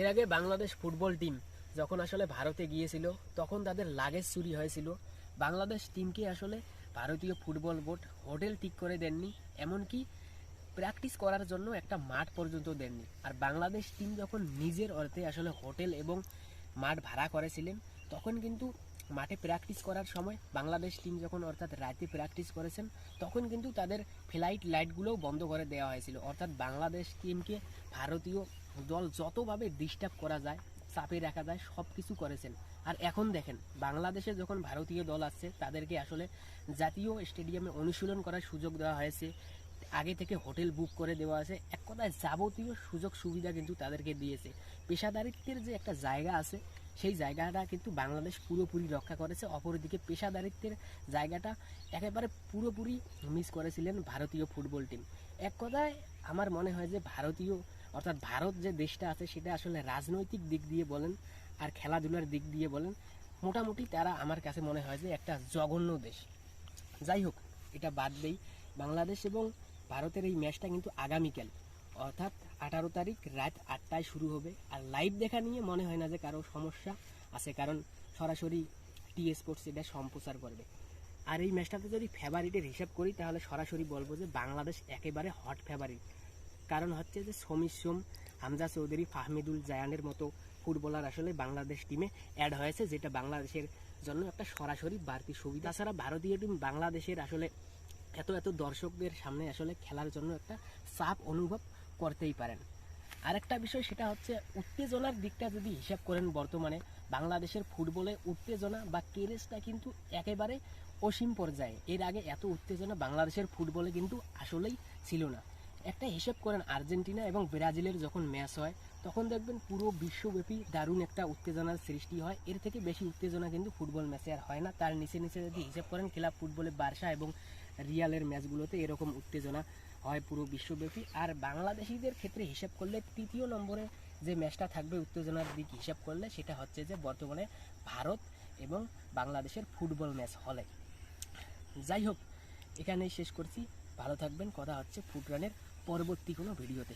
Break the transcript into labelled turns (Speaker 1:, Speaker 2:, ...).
Speaker 1: এর আগে Bangladesh football team যখন আসলে ভারতে গিয়েছিল, তখন তাদের লাগেজ চুরি হয়েছিল। বাংলাদেশ টিমকে আসলে ভারতীয় ফুটবল বোর্ড হোটেল ঠিক করে দেননি, এমনকি প্র্যাকটিস করার জন্য একটা মাঠ পর্যন্ত দেননি। আর বাংলাদেশ টিম যখন নিজের অর্থে আসলে হোটেল এবং মাঠ ভাড়া করেছিলেন, তখন কিন্তু মাঠে প্র্যাকটিস করার সময় বাংলাদেশ টিম যখন অর্থাৎ রাতে প্র্যাকটিস করেছেন, তখন কিন্তু তাদের ফ্লাইট লাইটগুলোও বন্ধ করে দেওয়া হয়েছিল। অর্থাৎ বাংলাদেশ টিমকে ভারতীয় দল যতভাবে ডিস্টার্ব করা যায়, চাপে রাখা যায় সব কিছু করেছেন। আর এখন দেখেন, বাংলাদেশে যখন ভারতীয় দল আসছে, তাদেরকে আসলে জাতীয় স্টেডিয়ামে অনুশীলন করার সুযোগ দেওয়া হয়েছে। আগে থেকে হোটেল বুক করে দেওয়া আছে। এক কথায় যাবতীয় সুযোগ সুবিধা কিন্তু তাদেরকে দিয়েছে। পেশাদারিত্বের যে একটা জায়গা আছে, সেই জায়গাটা কিন্তু বাংলাদেশ পুরোপুরি রক্ষা করেছে। অপরদিকে পেশাদারিত্বের জায়গাটা একেবারে পুরোপুরি মিস করেছিলেন ভারতীয় ফুটবল টিম এক কথায় আমার মনে হয় যে ভারতীয়, অর্থাৎ ভারত যে দেশটা আছে, সেটা আসলে রাজনৈতিক দিক দিয়ে বলেন আর খেলাধুলার দিক দিয়ে বলেন, মোটামুটি তারা আমার কাছে মনে হয় যে একটা জঘন্য দেশ। যাই হোক, এটা বাদ দেই। বাংলাদেশ এবং ভারতের এই ম্যাচটা কিন্তু আগামীকাল, অর্থাৎ আঠারো তারিখ রাত আটটায় শুরু হবে। আর লাইভ দেখা নিয়ে মনে হয় না যে কারও সমস্যা আছে, কারণ সরাসরি টি স্পোর্টস এটা সম্প্রচার করবে। আর এই ম্যাচটাতে যদি ফেভারিটের হিসাব করি, তাহলে সরাসরি বলব যে বাংলাদেশ একেবারে হট ফেভারিট কারণ হচ্ছে যে সমীর সোম, হামজা চৌধুরী, ফাহমিদুল জায়ানের মতো ফুটবলার আসলে বাংলাদেশ টিমে অ্যাড হয়েছে, যেটা বাংলাদেশের জন্য একটা সরাসরি বাড়তি সুবিধা। তাছাড়া ভারতীয় টিম বাংলাদেশের আসলে এত এত দর্শকদের সামনে আসলে খেলার জন্য একটা চাপ অনুভব করতেই পারেন। আরেকটা বিষয় সেটা হচ্ছে, উত্তেজনার দিকটা যদি হিসাব করেন বর্তমানে, বাংলাদেশের ফুটবলে উত্তেজনা বা কেরেসটা কিন্তু একেবারে অসীম পর্যায়ে। এর আগে এত উত্তেজনা বাংলাদেশের ফুটবলে কিন্তু আসলেই ছিল না। একটা হিসাব করেন আর্জেন্টিনা এবং ব্রাজিলের যখন ম্যাচ হয়, তখন দেখবেন পুরো বিশ্বব্যাপী দারুণ একটা উত্তেজনার সৃষ্টি হয়। এর থেকে বেশি উত্তেজনা কিন্তু ফুটবল ম্যাচে আর হয় না। তার নিচে নিচে যদি হিসাব করেন ক্লাব ফুটবলে বার্সা এবং রিয়ালের ম্যাচগুলোতে এরকম উত্তেজনা হয় পুরো বিশ্বব্যাপী। আর বাংলাদেশিদের ক্ষেত্রে হিসাব করলে তৃতীয় নম্বরে যে ম্যাচটা থাকবে উত্তেজনার দিক হিসাব করলে সেটা হচ্ছে যে বর্তমানে ভারত এবং বাংলাদেশের ফুটবল ম্যাচ হলে। যাই হোক, এখানেই শেষ করছি। ভালো থাকবেন। কথা হচ্ছে ফুটরানের পরবর্তী কোনো ভিডিওতে।